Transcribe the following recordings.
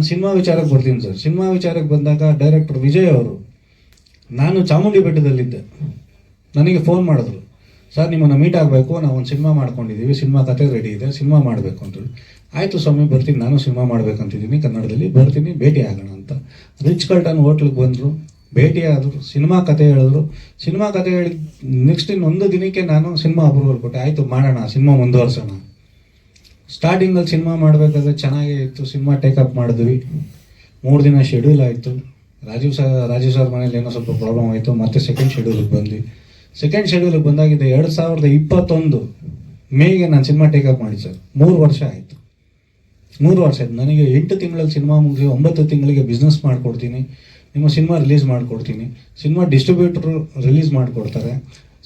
ನಾನು ಸಿನಿಮಾ ವಿಚಾರಕ್ಕೆ ಬರ್ತೀನಿ ಸರ್. ಸಿನಿಮಾ ವಿಚಾರಕ್ಕೆ ಬಂದಾಗ ಡೈರೆಕ್ಟರ್ ವಿಜಯ್ ಅವರು, ನಾನು ಚಾಮುಂಡಿ ಬೆಟ್ಟದಲ್ಲಿದ್ದೆ. ನನಗೆ ಫೋನ್ ಮಾಡಿದ್ರು, ಸರ್, ನಿಮ್ಮನ್ನು ಮೀಟ್ ಆಗಬೇಕು, ನಾವು ಒಂದು ಸಿನಿಮಾ ಮಾಡ್ಕೊಂಡಿದ್ದೀವಿ, ಸಿನಿಮಾ ಕತೆ ರೆಡಿ ಇದೆ, ಸಿನಿಮಾ ಮಾಡಬೇಕು ಅಂತೇಳಿ ಆಯಿತು ಸ್ವಾಮಿ, ಬರ್ತೀನಿ, ನಾನು ಸಿನಿಮಾ ಮಾಡಬೇಕಂತಿದ್ದೀನಿ, ಕನ್ನಡದಲ್ಲಿ ಬರ್ತೀನಿ, ಭೇಟಿ ಆಗೋಣ ಅಂತ. ರಿಚ್ ಕಲ್ಟನ್ ಹೋಟ್ಲಿಗೆ ಬಂದರು, ಭೇಟಿ ಆದರು, ಸಿನಿಮಾ ಕತೆ ಹೇಳಿದ್ರು. ಸಿನಿಮಾ ಕತೆ ಹೇಳಿ ನೆಕ್ಸ್ಟ್ ಇನ್ನೊಂದು ದಿನಕ್ಕೆ ನಾನು ಸಿನಿಮಾ ಅಪ್ರೂವಲ್ ಕೊಟ್ಟೆ. ಆಯಿತು ಮಾಡೋಣ, ಸಿನಿಮಾ ಮುಂದುವರ್ಸೋಣ. ಸ್ಟಾರ್ಟಿಂಗಲ್ಲಿ ಸಿನಿಮಾ ಮಾಡಬೇಕಾದ್ರೆ ಚೆನ್ನಾಗೇ ಇತ್ತು. ಸಿನಿಮಾ ಟೇಕಪ್ ಮಾಡಿದ್ವಿ. ಮೂರು ದಿನ ಶೆಡ್ಯೂಲ್ ಆಯಿತು. ರಾಜೀವ್ ಸರ್ ರಾಜೀವ್ ಸರ್ ಮನೇಲಿ ಏನೋ ಸ್ವಲ್ಪ ಪ್ರಾಬ್ಲಮ್ ಆಯಿತು. ಮತ್ತೆ ಸೆಕೆಂಡ್ ಶೆಡ್ಯೂಲಿಗೆ ಬಂದ್ವಿ. ಸೆಕೆಂಡ್ ಶೆಡ್ಯೂಲಿಗೆ ಬಂದಾಗಿದೆ ಎರಡು ಸಾವಿರದ ಇಪ್ಪತ್ತೊಂದು ಮೇಗೆ ನಾನು ಸಿನಿಮಾ ಟೇಕಪ್ ಮಾಡಿ ಸರ್. ಮೂರು ವರ್ಷ ಆಯಿತು. ಮೂರು ವರ್ಷ ಆಯ್ತು. ನನಗೆ ಎಂಟು ತಿಂಗಳಲ್ಲಿ ಸಿನಿಮಾ ಮುಗಿಸಿ ಒಂಬತ್ತು ತಿಂಗಳಿಗೆ ಬಿಸ್ನೆಸ್ ಮಾಡಿಕೊಡ್ತೀನಿ. ನಿಮ್ಮ ಸಿನಿಮಾ ರಿಲೀಸ್ ಮಾಡಿಕೊಡ್ತೀನಿ. ಸಿನಿಮಾ ಡಿಸ್ಟ್ರಿಬ್ಯೂಟರ್ ರಿಲೀಸ್ ಮಾಡಿಕೊಡ್ತಾರೆ.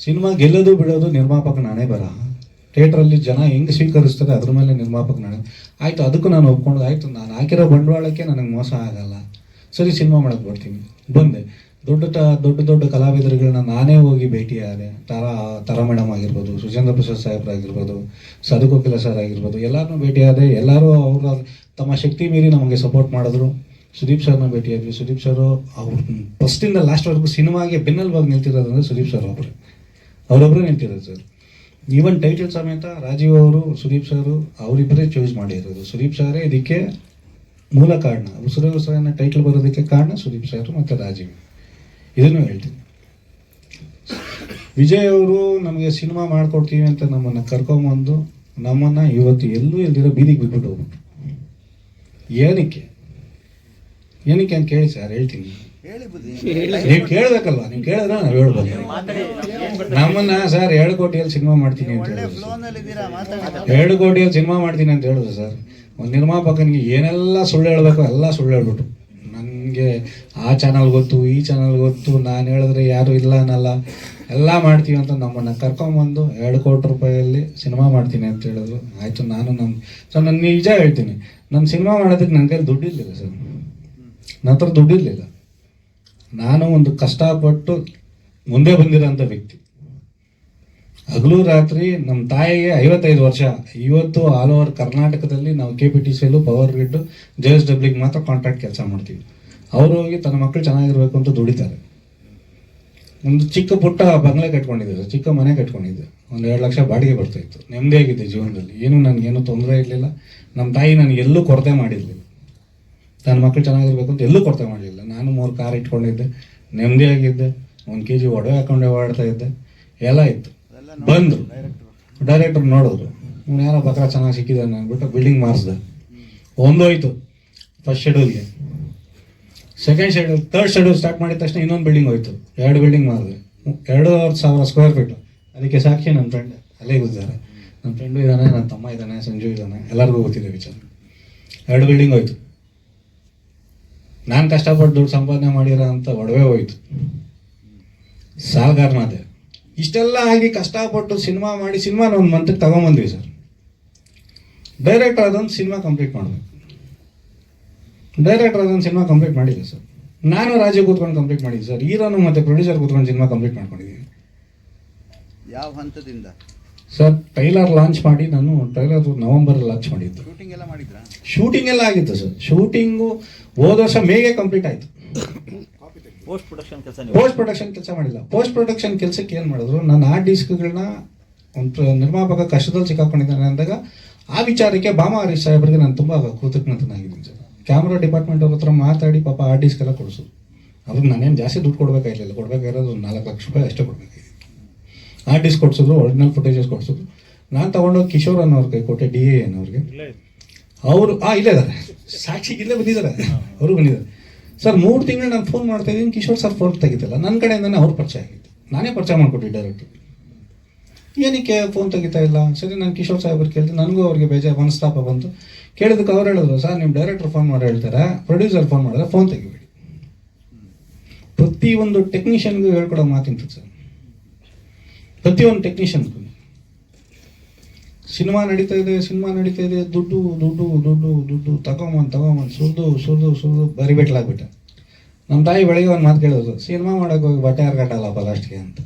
ಸಿನಿಮಾ ಗೆಲ್ಲೋದು ಬಿಡೋದು ನಿರ್ಮಾಪಕ ನಾನೇ ಬರ ಥಿಯೇಟ್ರಲ್ಲಿ ಜನ ಹೆಂಗೆ ಸ್ವೀಕರಿಸ್ತಾರೆ ಅದ್ರ ಮೇಲೆ ನಿರ್ಮಾಪಕ ನಾನು ಆಯಿತು, ಅದಕ್ಕೂ ನಾನು ಒಪ್ಕೊಂಡು, ಆಯಿತು, ನಾನು ಹಾಕಿರೋ ಬಂಡವಾಳಕ್ಕೆ ನನಗೆ ಮೋಸ ಆಗಲ್ಲ. ಸರಿ, ಸಿನಿಮಾ ಮಾಡಕ್ಕೆ ಬರ್ತೀನಿ. ಬಂದೆ. ದೊಡ್ಡ ತ, ದೊಡ್ಡ ದೊಡ್ಡ ಕಲಾವಿದರುಗಳನ್ನ ನಾನೇ ಹೋಗಿ ಭೇಟಿಯಾದೆ. ತಾರಾ ತಾರಾ ಮೇಡಮ್ ಆಗಿರ್ಬೋದು ಸುಜೇಂದ್ರ ಪ್ರಸಾದ್ ಸಾಹೇಬ್ರಾಗಿರ್ಬೋದು ಸದುಕೋಕಿಲ ಸರ್ ಆಗಿರ್ಬೋದು ಎಲ್ಲರನ್ನೂ ಭೇಟಿಯಾದೆ. ಎಲ್ಲರೂ ಅವರ ತಮ್ಮ ಶಕ್ತಿ ಮೀರಿ ನಮಗೆ ಸಪೋರ್ಟ್ ಮಾಡಿದ್ರು. ಸುದೀಪ್ ಸರ್ನ ಭೇಟಿಯಾದ್ವಿ. ಸುದೀಪ್ ಸರ್ ಅವ್ರು ಫಸ್ಟಿಂದ ಲಾಸ್ಟ್ವರೆಗೂ ಸಿನಿಮಾಗೆ ಬೆನ್ನೆಲುಬಾಗಿ ನಿಲ್ತಿರೋದಂದ್ರೆ ಸುದೀಪ್ ಸರ್ ಒಬ್ಬರು ಅವರೊಬ್ಬರೇ ನಿಲ್ತಿರೋದು ಸರ್. ಈವನ್ ಟೈಟಲ್ ಸಮೇತ ರಾಜೀವ್ ಅವರು, ಸುದೀಪ್ ಸರ್ ಅವರಿಬ್ಬರೇ ಚೂಸ್ ಮಾಡಿರೋದು. ಸುದೀಪ್ ಸಾರೇ ಇದಕ್ಕೆ ಮೂಲ ಕಾರಣ. ಉಸಿರು ಉಸಿರನ್ನ ಟೈಟಲ್ ಬರೋದಕ್ಕೆ ಕಾರಣ ಸುದೀಪ್ ಸರ್ ಮತ್ತು ರಾಜೀವ್. ಇದನ್ನು ಹೇಳ್ತೀನಿ. ವಿಜಯ್ ಅವರು ನಮಗೆ ಸಿನಿಮಾ ಮಾಡಿಕೊಡ್ತೀವಿ ಅಂತ ನಮ್ಮನ್ನು ಕರ್ಕೊಂಬಂದು ನಮ್ಮನ್ನು ಇವತ್ತು ಎಲ್ಲೂ ಎಲ್ಲಿರೋ ಬೀದಿಗೆ ಬಿಟ್ಬಿಟ್ಟು ಹೋಗ್ಬಿಟ್ಟು ಏನಕ್ಕೆ? ಏನಕ್ಕೆ ಅಂತ ಕೇಳಿ ಸರ್ ಹೇಳ್ತೀನಿ. ನೀವು ಕೇಳಬೇಕಲ್ವಾ? ನೀವು ಕೇಳಿದ್ರೆ ನಾವು ಹೇಳ್ಬೋದು. ನಮ್ಮನ್ನ ಸರ್ ಎರಡು ಕೋಟಿಯಲ್ಲಿ ಸಿನಿಮಾ ಮಾಡ್ತೀನಿ ಅಂತ ಹೇಳಿದ್ರು ಎರಡು ಕೋಟಿಯಲ್ಲಿ ಸಿನಿಮಾ ಮಾಡ್ತೀನಿ ಅಂತ ಹೇಳಿದ್ರು ಸರ್. ಒಂದು ನಿರ್ಮಾಪಕನಿಗೆ ಏನೆಲ್ಲ ಸುಳ್ಳು ಹೇಳ್ಬೇಕು ಎಲ್ಲ ಸುಳ್ಳು ಹೇಳ್ಬಿಟ್ಟು ನನಗೆ ಆ ಚಾನಲ್ ಗೊತ್ತು ಈ ಚಾನಲ್ ಗೊತ್ತು ನಾನು ಹೇಳಿದ್ರೆ ಯಾರು ಇಲ್ಲ ಅನ್ನಲ್ಲ. ಎಲ್ಲ ಮಾಡ್ತೀವಿ ಅಂತ ನಮ್ಮನ್ನು ಕರ್ಕೊಂಬಂದು ಎರಡು ಕೋಟಿ ರೂಪಾಯಲ್ಲಿ ಸಿನಿಮಾ ಮಾಡ್ತೀನಿ ಅಂತ ಹೇಳಿದ್ರು. ಆಯಿತು ನಾನು ನಮ್ಮ ಸೊ ನಾನು ನಿಜ ಹೇಳ್ತೀನಿ. ನನ್ನ ಸಿನಿಮಾ ಮಾಡೋದಕ್ಕೆ ನನ್ನ ಕೈಲಿ ದುಡ್ಡಿರಲಿಲ್ಲ ಸರ್. ನನ್ನ ಹತ್ರ ದುಡ್ಡಿರಲಿಲ್ಲ. ನಾನು ಒಂದು ಕಷ್ಟಪಟ್ಟು ಮುಂದೆ ಬಂದಿರೋಂಥ ವ್ಯಕ್ತಿ. ಹಗಲು ರಾತ್ರಿ ನಮ್ಮ ತಾಯಿಗೆ ಐವತ್ತೈದು ವರ್ಷ. ಇವತ್ತು ಆಲ್ ಓವರ್ ಕರ್ನಾಟಕದಲ್ಲಿ ನಾವು K P T C L power grid J S ಡಬ್ಲ್ಯೂಗೆ ಮಾತ್ರ ಕಾಂಟ್ರಾಕ್ಟ್ ಕೆಲಸ ಮಾಡ್ತೀವಿ. ಅವರು ಹೋಗಿ ತನ್ನ ಮಕ್ಕಳು ಚೆನ್ನಾಗಿರಬೇಕು ಅಂತ ದುಡಿತಾರೆ. ಒಂದು ಚಿಕ್ಕ ಪುಟ್ಟ ಬಂಗ್ಲೆ ಕಟ್ಕೊಂಡಿದ್ದೆ ಚಿಕ್ಕ ಮನೆ ಕಟ್ಕೊಂಡಿದ್ದೆ ಒಂದು ಎರಡು ಲಕ್ಷ ಬಾಡಿಗೆ ಬರ್ತಾಯಿತ್ತು ನೆಮ್ಮದಿಯಾಗಿದ್ದೆ ಜೀವನದಲ್ಲಿ. ಏನು ನನಗೇನು ತೊಂದರೆ ಇರಲಿಲ್ಲ. ನಮ್ಮ ತಾಯಿ ನನಗೆ ಎಲ್ಲೂ ಕೊರತೆ ಮಾಡಿರಲಿಲ್ಲ. ನನ್ನ ಮಕ್ಕಳು ಚೆನ್ನಾಗಿರ್ಬೇಕು ಅಂತ ಎಲ್ಲೂ ಕೊರತೆ ಮಾಡಲಿಲ್ಲ ನಾನು ಮೂರು ಕಾರ್ ಇಟ್ಕೊಂಡಿದ್ದೆ ನೆಮ್ಮದಿಯಾಗಿದ್ದೆ ಒಂದು ಕೆ ಜಿ ಒಡವೆ ಹಾಕೊಂಡೆ ಓಡಾಡ್ತಾ ಇದ್ದೆ ಎಲ್ಲ ಇತ್ತು. ಬಂದರು. ಡೈರೆಕ್ಟರ್ ನೋಡಿದ್ರು. ಇವ್ನು ಯಾರೋ ಬಕ್ರ ಚೆನ್ನಾಗಿ ಸಿಕ್ಕಿದ್ದಾನೆ ಅಂದ್ಬಿಟ್ಟು ಬಿಲ್ಡಿಂಗ್ ಮಾಡಿಸ್ದೆ. ಒಂದೋಯ್ತು first ಶೆಡ್ಯೂಲ್ಗೆ second schedule third schedule start ಮಾಡಿದ ತಕ್ಷಣ ಇನ್ನೊಂದು ಬಿಲ್ಡಿಂಗ್ ಹೋಯ್ತು. ಎರಡು ಬಿಲ್ಡಿಂಗ್ ಮಾಡಿದೆ. ಎರಡೂವರೆ ಸಾವಿರ ಸ್ಕ್ವೇರ್ ಫೀಟು ಅದಕ್ಕೆ ಸಾಕ್ಷಿ ನನ್ನ ಫ್ರೆಂಡ್ ಅಲ್ಲೇ ಇದ್ದಾರೆ. ನನ್ನ ಫ್ರೆಂಡು ಇದ್ದಾನೆ ನನ್ನ ತಮ್ಮ ಇದ್ದಾನೆ ಸಂಜು ಇದ್ದಾನೆ ಎಲ್ಲರಿಗೂ ಗೊತ್ತಿದೆ ವಿಚಾರ. ಎರಡು ಬಿಲ್ಡಿಂಗ್ ಹೋಯ್ತು. ನಾನು ಕಷ್ಟಪಟ್ಟು ದುಡ್ಡು ಸಂಪಾದನೆ ಮಾಡಿರೋ ಅಂತ ಒಡವೆ ಹೋಯ್ತು. ಸಾಲಗಾರನಾದೆ ಇಷ್ಟೆಲ್ಲ ಆಗಿ ಕಷ್ಟಪಟ್ಟು ಸಿನಿಮಾ ಮಾಡಿ ಸಿನಿಮಾನ ಒಂದು ಮಂತ್ಗೆ ತಗೊಂಬಂದ್ವಿ ಸರ್. ಡೈರೆಕ್ಟರ್ ಅದೊಂದು ಸಿನಿಮಾ ಕಂಪ್ಲೀಟ್ ಮಾಡಬೇಕು. ಡೈರೆಕ್ಟರ್ ಅದೊಂದು ಸಿನಿಮಾ ಕಂಪ್ಲೀಟ್ ಮಾಡಿದ್ದೆ ಸರ್. ನಾನು ರಾಜ್ಯ ಕೂತ್ಕೊಂಡು ಕಂಪ್ಲೀಟ್ ಮಾಡಿದ್ದೆ ಸರ್. ಹೀರೋನು ಮತ್ತು ಪ್ರೊಡ್ಯೂಸರ್ ಕೂತ್ಕೊಂಡು ಸಿನಿಮಾ ಕಂಪ್ಲೀಟ್ ಮಾಡ್ಕೊಂಡಿದ್ದೀನಿ. ಯಾವ ಹಂತದಿಂದ? ಸರ್ ಟ್ರೈಲರ್ ಲಾಂಚ್ ಮಾಡಿ ನಾನು ಟ್ರೈಲರ್ ನವಂಬರ್ ಲಾಂಚ್ ಮಾಡಿದ್ದು. ಶೂಟಿಂಗ್ ಎಲ್ಲ ಮಾಡಿದ್ರಾ? ಶೂಟಿಂಗ್ ಎಲ್ಲ ಆಗಿತ್ತು ಸರ್ ಶೂಟಿಂಗು ಹೋದ ವರ್ಷ ಮೇಗೆ ಕಂಪ್ಲೀಟ್ ಆಯಿತು. ಪೋಸ್ಟ್ ಪ್ರೊಡಕ್ಷನ್ ಕೆಲಸ ನೀವು? ಪೋಸ್ಟ್ ಪ್ರೊಡಕ್ಷನ್ ಕೆಲಸ ಮಾಡಿಲ್ಲ. ಪೋಸ್ಟ್ ಪ್ರೊಡಕ್ಷನ್ ಕೆಲಸಕ್ಕೆ ಏನು ಮಾಡಿದ್ರು ನಾನು ಆ ಡಿಸ್ಕ್ಗಳನ್ನ ಒಂದು ನಿರ್ಮಾಪಕ ಕಷ್ಟದಲ್ಲಿ ಸಿಕ್ಕಾಕೊಂಡಿದ್ದಾನೆ ಅಂದಾಗ ಆ ವಿಚಾರಕ್ಕೆ ಬಾಮ ಹರೀಶ್ ಸಾಹೇಬರಿಗೆ ನಾನು ತುಂಬ ಕೃತಜ್ಞತನಾಗಿದ್ದೀನಿ ಸರ್ ಕ್ಯಾಮ್ರಾ ಡಿಪಾರ್ಟ್ಮೆಂಟ್ ಅವ್ರ ಹತ್ರ ಮಾತಾಡಿ ಪಾಪ ಆ ಡಿಸ್ಕ್ ಎಲ್ಲ ಕೊಡಿಸು. ಅವ್ರಿಗೆ ನಾನೇನು ಜಾಸ್ತಿ ದುಡ್ಡು ಕೊಡಬೇಕಾಗಿಲ್ಲ ಕೊಡಬೇಕಾಗಿರೋದು ಒಂದು ನಾಲ್ಕು ಲಕ್ಷ ರೂಪಾಯಿ ಅಷ್ಟೇ ಕೊಡಬೇಕಾಗಿತ್ತು. ಆ ಕೊಡ್ಸಿದ್ರು ಒರಿಜಿನಲ್ ಫುಟೇಜಸ್ ಕೊಡ್ಸೋದು ನಾನು ತಗೊಂಡೋಗಿ ಕಿಶೋರ್ ಅನ್ನೋರ್ ಕೈ ಕೊಟ್ಟೆ ಡಿ ಎ ಅನ್ನೋರಿಗೆ. ಅವರು ಆ ಇಲ್ಲೇ ಇದ್ದಾರೆ. ಸಾಕ್ಷಿಗೆ ಇಲ್ಲೇ ಬಂದಿದ್ದಾರೆ. ಅವರು ಬಂದಿದ್ದಾರೆ. ಸರ್ ಮೂರು ತಿಂಗಳು ನಾನು ಫೋನ್ ಮಾಡ್ತಾ ಇದ್ದೀನಿ ಕಿಶೋರ್ ಸರ್ ಫೋನ್ ತೆಗಿತಿಲ್ಲ. ನನ್ನ ಕಡೆಯಿಂದನೇ ಅವ್ರು ಪರಿಚಯ ಆಗಿತ್ತು ನಾನೇ ಪರಿಚಯ ಮಾಡ್ಕೊಟ್ಟಿದ್ದೆ ಡೈರೆಕ್ಟ್ ಏನಕ್ಕೆ ಫೋನ್ ತೆಗಿತಾ ಇಲ್ಲ? ಸರಿ ನಾನು ಕಿಶೋರ್ ಸಾಹೇಬ್ರು ಕೇಳಿದೆ ನನಗೂ ಅವ್ರಿಗೆ ಬೇಜಾರು ಮನಸ್ತಾಪ ಬಂತು. ಕೇಳಿದಕ್ಕೆ ಅವ್ರು ಹೇಳಿದ್ರು ಸರ್ ನಿಮ್ಮ ಡೈರೆಕ್ಟರ್ ಫೋನ್ ಮಾಡಿ ಹೇಳ್ತಾರೆ. ಪ್ರೊಡ್ಯೂಸರ್ ಫೋನ್ ಮಾಡಿದ್ರೆ ಫೋನ್ ತೆಗಿಬೇಡಿ. ಪ್ರತಿಯೊಂದು ಟೆಕ್ನಿಷಿಯನ್ಗೂ ಹೇಳ್ಕೊಡೋ ಮಾತಿಂತು ಸರ್. ಪ್ರತಿಯೊಂದು ಟೆಕ್ನಿಷಿಯನ್ ಸಿನಿಮಾ ನಡೀತಾ ಇದೆ, ಸಿನಿಮಾ ನಡೀತಾ ಇದೆ, ದುಡ್ಡು ದುಡ್ಡು ದುಡ್ಡು ದುಡ್ಡು, ತಗೊಂಬಂದು ತಗೊಂಬಂದು, ಸುರಿದು ಸುರಿದು ಸುರಿದು ಬರಿಬೇಟ್ಲಾಗ್ಬಿಟ್ಟೆ ನಮ್ಮ ತಾಯಿ ಬೆಳಿಗ್ಗೆ ಒಂದು ಮಾತು ಕೇಳೋದು ಸಿನಿಮಾ ಮಾಡೋಕೆ ಹೋಗಿ ಬಟ್ಟೆ ಹಾರ್ಕಟ್ಟಲ್ಲಪ್ಪ ಲಾಸ್ಟ್ಗೆ ಅಂತ.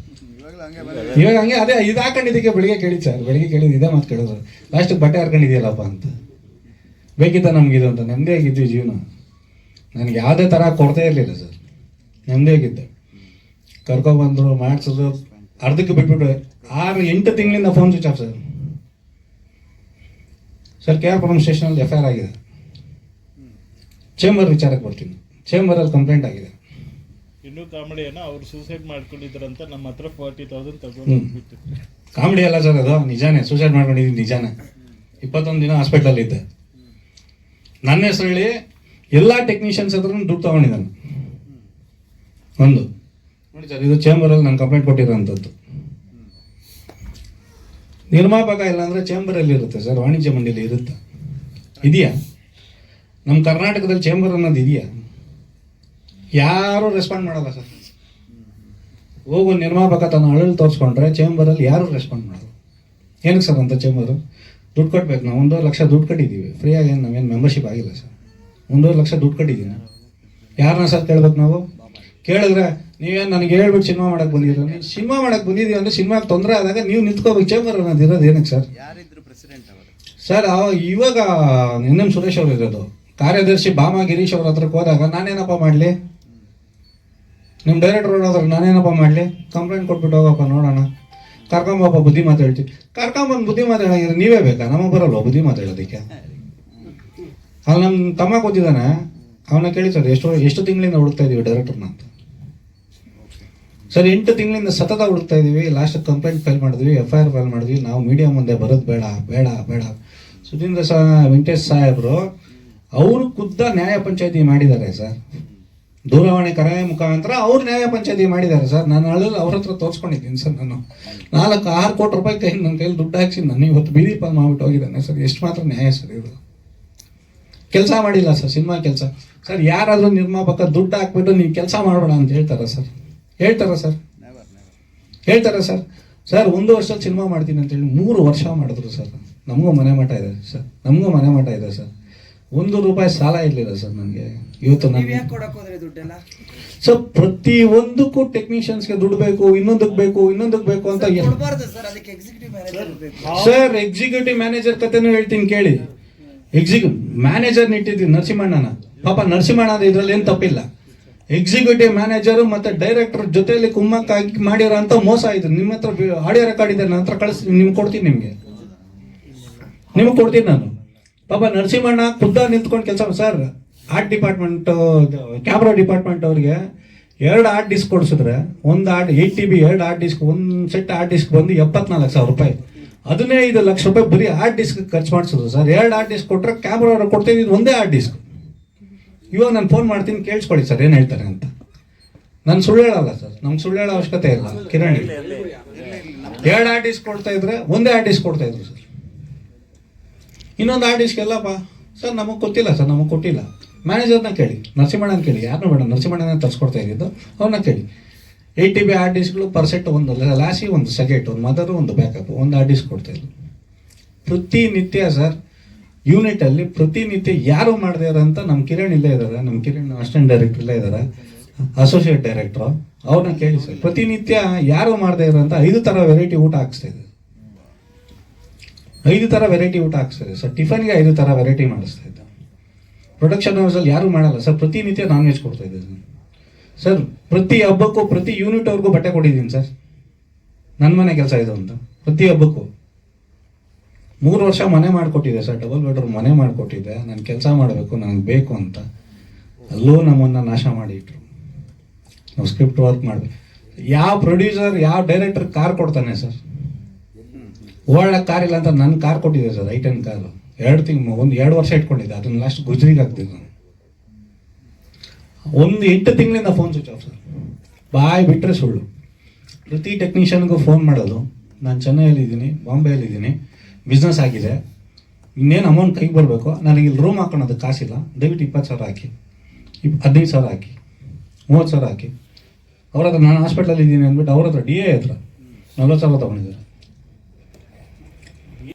ಇವಾಗ ಹಂಗೆ ಅದೇ, ಇದು ಹಾಕೊಂಡಿದ್ದಕ್ಕೆ ಬೆಳಿಗ್ಗೆ ಕೇಳಿ ಸರ್ ಬೆಳಿಗ್ಗೆ ಕೇಳಿದ್ದು ಇದೇ ಮಾತು ಕೇಳೋದು ಲಾಸ್ಟಿಗೆ ಬಟ್ಟೆ ಹಾರ್ಕೊಂಡಿದ್ಯಲ್ಲಪ್ಪ ಅಂತ. ಬೇಕಿತ್ತ ನಮಗಿದು ಅಂತ ನೆಮ್ಮದಿಯಾಗಿದ್ವಿ ಜೀವನ. ನನಗೆ ಯಾವುದೇ ಥರ ಕೊಡ್ತಾ ಇರಲಿಲ್ಲ ಸರ್ ನೆಮ್ಮದಿಯಾಗಿದ್ದೆ ಕರ್ಕೊಬಂದರು ಮಾಡಿಸಿದ್ರು ಅರ್ಧಕ್ಕೆ ಬಿಟ್ಬಿಟ್ಟು ಆರು ಎಂಟು ತಿಂಗಳಿಂದ phone switch off sir. Sir K R Puram ಸ್ಟೇಷನಲ್ಲಿ F I R ಆಗಿದೆ. ಚೇಂಬರ್ ವಿಚಾರಕ್ಕೆ ಬರ್ತೀನಿ. ಚೇಂಬರಲ್ಲಿ ಕಂಪ್ಲೇಂಟ್ ಆಗಿದೆ. ಇನ್ನೂ ಕಾಮಿಡಿ ಏನೋ ಅವ್ರು ಸೂಸೈಡ್ ಮಾಡ್ಕೊಂಡಿದ್ರಂತ ನಮ್ಮ ಹತ್ರ ಫಾರ್ಟಿ ತೌಸಂಡ್. ತಗೊಂಡು ಕಾಮಿಡಿ ಅಲ್ಲ ಸರ್ ಅದು. ನಿಜಾನೇ ಸೂಸೈಡ್ ಮಾಡ್ಕೊಂಡಿದ್ದೀನಿ ನಿಜಾನೇ. ಇಪ್ಪತ್ತೊಂದು ದಿನ ಹಾಸ್ಪಿಟಲ್ ಇದ್ದೆ. ನನ್ನ ಹೆಸರು ಹೇಳಿ ಎಲ್ಲ ಟೆಕ್ನಿಷಿಯನ್ಸ್ ಹತ್ರ ದುಡ್ಡು ತಗೊಂಡಿದ್ದಾನೆ. ಒಂದು. ನೋಡಿ ಸರ್, ಇದು ಚೇಂಬರಲ್ಲಿ ನಾನು ಕಂಪ್ಲೇಂಟ್ ಕೊಟ್ಟಿರೋಂಥದ್ದು ನಿರ್ಮಾಪಕ ಇಲ್ಲ ಅಂದರೆ ಚೇಂಬರಲ್ಲಿ ಇರುತ್ತೆ ಸರ್, ವಾಣಿಜ್ಯ ಮಂಡಳಿ ಇರುತ್ತೆ. ಇದೆಯಾ? ನಮ್ಮ ಕರ್ನಾಟಕದಲ್ಲಿ ಚೇಂಬರ್ ಅನ್ನೋದು ಇದೆಯಾ? ಯಾರೂ ರೆಸ್ಪಾಂಡ್ ಮಾಡಲ್ಲ ಸರ್. ಹೋಗು ನಿರ್ಮಾಪಕ ತನ್ನ ಅಳಲು ತೋರಿಸ್ಕೊಂಡ್ರೆ ಚೇಂಬರಲ್ಲಿ ಯಾರು ರೆಸ್ಪಾಂಡ್ ಮಾಡಲ್ಲ. ಏನಕ್ಕೆ ಸರ್ ಅಂತ ಚೇಂಬರು ದುಡ್ಡು ಕಟ್ಬೇಕು, ನಾವು ಒಂದೂವರೆ ಲಕ್ಷ ದುಡ್ಡು ಕಟ್ಟಿದ್ದೀವಿ ಫ್ರೀಯಾಗಿ ಏನು ನಾವೇನು ಮೆಂಬರ್ಶಿಪ್ ಆಗಿಲ್ಲ ಸರ್. ಒಂದೂವರೆ ಲಕ್ಷ ದುಡ್ಡು ಕಟ್ಟಿದ್ದೀನಿ ಯಾರನ್ನ ಸರ್ ಕೇಳ್ಬೇಕು ನಾವು? ಕೇಳಿದ್ರೆ ನೀವೇನು ನನಗೆ ಹೇಳ್ಬಿಟ್ಟು ಸಿನಿಮಾ ಮಾಡಕ್ಕೆ ನೀವು ಸಿನಿಮಾ ಮಾಡಕ್ಕೆ ಬಂದಿದ್ದೀವಿ ಅಂದ್ರೆ ಸಿನಿಮಾ ತೊಂದರೆ ಆದಾಗ ನೀವು ನಿಂತ್ಕೋಬೇಕು. ಚೇಂಬರ್ ಅನ್ನೋದು ಇರೋದು ಏನಕ್ಕೆ ಸರ್? ಯಾರಿದ್ರು ಪ್ರೆಸಿಡೆಂಟ್ ಅವರು? ಸರ್ ಅವ- ಇವಾಗ ಎನ್ ಎಂ ಸುರೇಶ್ ಅವರು ಇರೋದು. ಕಾರ್ಯದರ್ಶಿ ಭಾಮ ಗಿರೀಶ್ ಅವ್ರ ಹತ್ರಕ್ಕೆ ಹೋದಾಗ ನಾನೇನಪ್ಪ ಮಾಡಲಿ? ನಿಮ್ಮ ಡೈರೆಕ್ಟರ್ ಹೋದ್ರೆ ನಾನೇನಪ್ಪ ಮಾಡಲಿ? ಕಂಪ್ಲೇಂಟ್ ಕೊಟ್ಬಿಟ್ಟು ಹೋಗಪ್ಪ ನೋಡೋಣ. ಕರ್ಕೊಂಬಪ್ಪ ಬುದ್ಧಿ ಮಾತು ಹೇಳ್ತೀವಿ. ಕರ್ಕೊಂಬಂದು ಬುದ್ಧಿ ಮಾತು ಹೇಳಂಗಿದ್ರೆ ನೀವೇ ಬೇಕಾ? ನಮಗೆ ಬರಲ್ಲ ಬುದ್ಧಿ ಮಾತು ಹೇಳೋದಕ್ಕೆ. ಅಲ್ಲಿ ನಮ್ಮ ತಮ್ಮ ಕೂತಿದ್ದಾನೆ. ಅವನ ಕೇಳಿ ಸರ್ ಎಷ್ಟು ಎಷ್ಟು ತಿಂಗಳಿಂದ ಹುಡುಕ್ತಾ ಇದ್ದೀವಿ ಡೈರೆಕ್ಟರ್ನ ಅಂತ. ಸರ್, ಎಂಟು ತಿಂಗಳಿಂದ ಸತತ ಹುಡುಕ್ತಾ ಇದೀವಿ. ಲಾಸ್ಟ್ ಕಂಪ್ಲೇಂಟ್ ಫೈಲ್ ಮಾಡಿದ್ವಿ ಎಫ್ ಐ ಆರ್ ಫೈಲ್ ಮಾಡಿದ್ವಿ. ನಾವು ಮೀಡಿಯಾ ಮುಂದೆ ಬರೋದು ಬೇಡ ಬೇಡ ಬೇಡ. ಸುಧೀಂದ್ರ ಸಾ, ವೆಂಕಟೇಶ್ ಸಾಹೇಬರು, ಅವರು ಖುದ್ದ ನ್ಯಾಯ ಪಂಚಾಯತಿ ಮಾಡಿದ್ದಾರೆ ಸರ್. ದೂರವಾಣಿ ಕರೆ ಮುಖಾಂತರ ಅವ್ರು ನ್ಯಾಯ ಪಂಚಾಯತಿ ಮಾಡಿದ್ದಾರೆ ಸರ್. ನಾನು ಅಳಲು ಅವ್ರ ಹತ್ರ ತೋರಿಸ್ಕೊಂಡಿದ್ದೀನಿ ಸರ್ ನಾನು. ನಾಲ್ಕು, ಆರು ಕೋಟಿ ರೂಪಾಯಿ ಕೈ ನನ್ನ ಕೈಲಿ ದುಡ್ಡು ಹಾಕ್ಸಿ ನಾನು ಇವತ್ತು ಬೀದಿ ಪಾಲ್ ಮಾಡ್ಬಿಟ್ಟು ಹೋಗಿದ್ದಾನೆ ಸರ್. ಎಷ್ಟು ಮಾತ್ರ ನ್ಯಾಯ ಸರ್ ಇದು? ಕೆಲಸ ಮಾಡಿಲ್ಲ ಸರ್, ಸಿನಿಮಾ ಕೆಲಸ. ಸರ್, ಯಾರಾದರೂ ನಿರ್ಮಾಪಕ ದುಡ್ಡು ಹಾಕ್ಬಿಟ್ಟು ನೀವು ಕೆಲಸ ಮಾಡಬೇಡ ಅಂತ ಹೇಳ್ತಾರೆ ಸರ್? ಹೇಳ್ತಾರ ಸರ್? ಹೇಳ್ತಾರೆ ಸರ್? ಸರ್ ಒಂದು ವರ್ಷ ಸಿನಿಮಾ ಮಾಡ್ತೀನಿ ಅಂತೇಳಿ ಮೂರು ವರ್ಷ ಮಾಡಿದ್ರು ಸರ್. ನಮಗೂ ಮನೆ ಮಠ ಇದೆ ಸರ್. ನಮಗೂ ಮನೆ ಮಠ ಇದೆ ಸರ್. ಒಂದು ರೂಪಾಯಿ ಸಾಲ ಇರಲಿಲ್ಲ ಸರ್ ನನಗೆ. ಇವತ್ತು ನಾನು ಸರ್ ಪ್ರತಿ ಒಂದಕ್ಕೂ ಟೆಕ್ನಿಷಿಯನ್ಸ್ಗೆ ದುಡ್ಡು ಬೇಕು ಇನ್ನೊಂದಕ್ಕೆ ಬೇಕು ಇನ್ನೊಂದಕ್ಕೆ ಬೇಕು ಅಂತ ಎ- ಸರ್ ಅದಕ್ಕೆ ಎಕ್ಸಿಕ್ಯೂಟಿವ್ ಮ್ಯಾನೇಜರ್ ಬೇಕು. ಸರ್ ಎಕ್ಸಿಕ್ಯೂಟಿವ್ ಮ್ಯಾನೇಜರ್ ಕತೆನೂ ಹೇಳ್ತೀನಿ ಕೇಳಿ. ಎಕ್ಸಿಕ್ಯೂ ಮ್ಯಾನೇಜರ್ ಇಟ್ಟಿದ್ದೀನಿ ನರಸಿಂಹಣ್ಣನ. ಪಾಪ ನರಸಿಂಹಣ್ಣ ಇದ್ರಲ್ಲಿ ಏನು ತಪ್ಪಿಲ್ಲ. ಎಕ್ಸಿಕ್ಯೂಟಿವ್ ಮ್ಯಾನೇಜರ್ ಮತ್ತೆ ಡೈರೆಕ್ಟರ್ ಜೊತೆಯಲ್ಲಿ ಕುಮ್ಮಕ್ಕಾಗಿ ಮಾಡಿರೋ ಅಂತ ಮೋಸ ಆಯ್ತು. ನಿಮ್ಮ ಹತ್ರ ಆಡಿಯೋ ರೆಕಾರ್ಡ್ ಇದೆ, ನನ್ನ ಹತ್ರ ಕಳಿಸ್, ನಿಮ್ಗೆ ಕೊಡ್ತೀನಿ ನಿಮಗೆ. ನಿಮಗೆ ಕೊಡ್ತೀನಿ ನಾನು. ಪಾಪ ನರಸಿಂಹಣ್ಣ ಖುದ್ದ ನಿಂತ್ಕೊಂಡು ಕೆಲಸ sir art department camera department ಅವ್ರಿಗೆ ಎರಡು ಆರ್ಟ್ ಡಿಸ್ಕ್ ಕೊಡಿಸಿದ್ರೆ, ಒಂದು ಆರ್ಟ್ ಏಯ್ಟ್ ಟಿ ಬಿ ಎರಡು ಆರ್ಟ್ ಡಿಸ್ಕ್ ಒಂದು ಸೆಟ್ ಆರ್ಟ್ ಡಿಸ್ಕ್ ಬಂದು ಎಪ್ಪತ್ನಾಲ್ಕು ಸಾವಿರ ರೂಪಾಯಿ. ಅದನ್ನೇ ಐದು ಲಕ್ಷ ರೂಪಾಯಿ ಬರೀ ಆರ್ಟ್ ಡಿಸ್ಕ್ ಖರ್ಚು ಮಾಡಿಸಿದ್ರು ಸರ್ ಎರಡು ಆರ್ಟ್ ಡಿಸ್ಕ್ ಕೊಟ್ಟರೆ ಕ್ಯಾಮ್ರಾ ಕೊಡ್ತೀವಿ ಒಂದೇ ಆರ್ಟ್ ಡಿಸ್ಕ್ ಇವಾಗ ನಾನು ಫೋನ್ ಮಾಡ್ತೀನಿ, ಕೇಳಿಸ್ಕೊಳ್ಳಿ ಸರ್ ಏನು ಹೇಳ್ತಾರೆ ಅಂತ. ನಾನು ಸುಳ್ಳು ಹೇಳಲ್ಲ ಸರ್ ನಮ್ಗೆ ಸುಳ್ಳು ಹೇಳೋ ಅವಶ್ಯಕತೆ ಇಲ್ಲ, ಕಿರಣ್. ಎರಡು ಆರ್ಟಿಸ್ಟ್ ಕೊಡ್ತಾ ಇದ್ರೆ, ಒಂದೇ ಆರ್ಟಿಸ್ಟ್ ಕೊಡ್ತಾ ಇದ್ರು ಸರ್ ಇನ್ನೊಂದು ಆರ್ಟಿಸ್ಟ್ಗೆ ಎಲ್ಲಪ್ಪ? ಸರ್ ನಮಗೆ ಗೊತ್ತಿಲ್ಲ ಸರ್ ನಮಗೆ ಕೊಟ್ಟಿಲ್ಲ. ಮ್ಯಾನೇಜರ್ನ ಕೇಳಿ, ನರಸಿಂಹಣ್ಣನ ಕೇಳಿ. ಯಾರನ್ನೂ ಬೇಡ, ನರಸಿಂಹಣ್ಣನ ತರಿಸ್ಕೊಡ್ತಾ ಇದ್ದಿದ್ದು ಅವ್ರನ್ನ ಕೇಳಿ. ಏಯ್ಟ್ ಬಿ ಆರ್ಟಿಸ್ಟ್ಗಳು ಪರ್ಸೆಂಟ್ ಪರ್ ಸೆಟ್ ಒಂದು ಲಾಸಿ ಒಂದು ಸೆಕೆಟ್ ಒಂದು ಮದರು ಒಂದು ಬ್ಯಾಕಪ್ ಒಂದು ಆರ್ಟಿಸ್ಟ್ ಡಿಸ್ಕ್ ಕೊಡ್ತಾ ಇದ್ರು. ಪ್ರತಿನಿತ್ಯ ಸರ್ ಯೂನಿಟಲ್ಲಿ ಪ್ರತಿನಿತ್ಯ ಯಾರು ಮಾಡದೇ ಅಂತ ನಮ್ಮ ಕಿರಣ್ ಇಲ್ಲೇ ಇದ್ದಾರೆ ನಮ್ಮ ಕಿರಣ್ ಅಸಿಸ್ಟೆಂಟ್ ಡೈರೆಕ್ಟರ್ ಇಲ್ಲೇ ಇದ್ದಾರೆ ಅಸೋಸಿಯೇಟ್ ಡೈರೆಕ್ಟ್ರು ಅವ್ರನ್ನ ಕೇಳಿ ಸರ್, ಪ್ರತಿನಿತ್ಯ ಯಾರು ಮಾಡದೇ ಅಂತ ಐದು ಥರ ವೆರೈಟಿ ಊಟ ಹಾಕ್ಸ್ತಾ ಇದೆ ಐದು ಥರ ವೆರೈಟಿ ಊಟ ಹಾಕ್ಸ್ತಾರೆ ಸರ್ ಟಿಫನ್ಗೆ ಐದು ಥರ ವೆರೈಟಿ ಮಾಡಿಸ್ತಾ ಇದ್ದ ಪ್ರೊಡಕ್ಷನ್ ಹೌಸಲ್ಲಿ ಯಾರೂ ಮಾಡಲ್ಲ. ಸರ್, ಪ್ರತಿನಿತ್ಯ ನಾನ್ ವೆಜ್ ಕೊಡ್ತಾ ಇದ್ದೀನಿ ಸರ್. ಪ್ರತಿ ಹಬ್ಬಕ್ಕೂ, ಪ್ರತಿ ಯೂನಿಟ್ ಅವ್ರಿಗೂ ಬಟ್ಟೆ ಕೊಟ್ಟಿದ್ದೀನಿ ಸರ್. ನನ್ನ ಮನೆ ಕೆಲಸ ಇದು ಅಂತ. ಪ್ರತಿ ಹಬ್ಬಕ್ಕೂ. ಮೂರು ವರ್ಷ ಮನೆ ಮಾಡಿಕೊಟ್ಟಿದ್ದೆ ಸರ್ ಡಬಲ್ ಬೆಡ್ರೂಮ್ ಮನೆ ಮಾಡಿಕೊಟ್ಟಿದ್ದೆ ನಾನು ಕೆಲಸ ಮಾಡಬೇಕು ನನಗೆ ಬೇಕು ಅಂತ. ಅಲ್ಲೂ ನಮ್ಮನ್ನು ನಾಶ ಮಾಡಿಟ್ರು. ನಾವು ಸ್ಕ್ರಿಪ್ಟ್ ವರ್ಕ್ ಮಾಡಬೇಕು ಯಾವ ಪ್ರೊಡ್ಯೂಸರ್ ಯಾವ ಡೈರೆಕ್ಟರ್ ಕಾರ್ ಕೊಡ್ತಾನೆ ಸರ್? ಓಡಾಡಕ್ಕೆ ಕಾರ್ ಇಲ್ಲ ಅಂತ ನನ್ನ ಕಾರ್ ಕೊಟ್ಟಿದ್ದೆ ಸರ್, ಐ ಟೆನ್ ಕಾರು ಎರಡು ತಿಂಗಳು ಒಂದು ಎರಡು ವರ್ಷ ಇಟ್ಕೊಂಡಿದ್ದೆ. ಅದನ್ನ ಲಾಸ್ಟ್ ಗುಜ್ರಿಗೆ ಹಾಕ್ತಿದ್ದೆ ನಾನು. ಒಂದು ಎಂಟು ತಿಂಗಳಿಂದ ಫೋನ್ ಸ್ವಿಚ್ ಆಫ್ ಸರ್. ಬಾಯ್ ಬಿಟ್ಟರೆ ಸುಳ್ಳು. ಪ್ರತಿ ಟೆಕ್ನಿಷಿಯನ್ಗೂ ಫೋನ್ ಮಾಡೋದು. ನಾನು ಚೆನ್ನೈಯಲ್ಲಿದ್ದೀನಿ, ಬಾಂಬೆಯಲ್ಲಿದ್ದೀನಿ. ಬಿಸ್ನೆಸ್ ಆಗಿದೆ. ಇನ್ನೇನು ಅಮೌಂಟ್ ಕೈಗೆ ಬರಬೇಕು, ನನಗೆ ಇಲ್ಲಿ ರೂಮ್ ಹಾಕೊಳೋದು ಕಾಸಿಲ್ಲ. ದಯವಿಟ್ಟು ಇಪ್ಪತ್ತು ಸಾವಿರ ಹಾಕಿ. ಇಪ್, ಹದಿನೈದು ಸಾವಿರ ಹಾಕಿ. ಮೂವತ್ತು ಸಾವಿರ ಹಾಕಿ. ಅವ್ರ ಹತ್ರ ನಾನು ಹಾಸ್ಪಿಟ್ಲಲ್ಲಿ ಇದ್ದೀನಿ ಅಂದ್ಬಿಟ್ಟು ಅವ್ರ ಹತ್ರ ಡಿ ಎ ಹತ್ರ. ನಲ್ವತ್ತು ಸಾವಿರ ತೊಗೊಂಡಿದ್ದಾರೆ.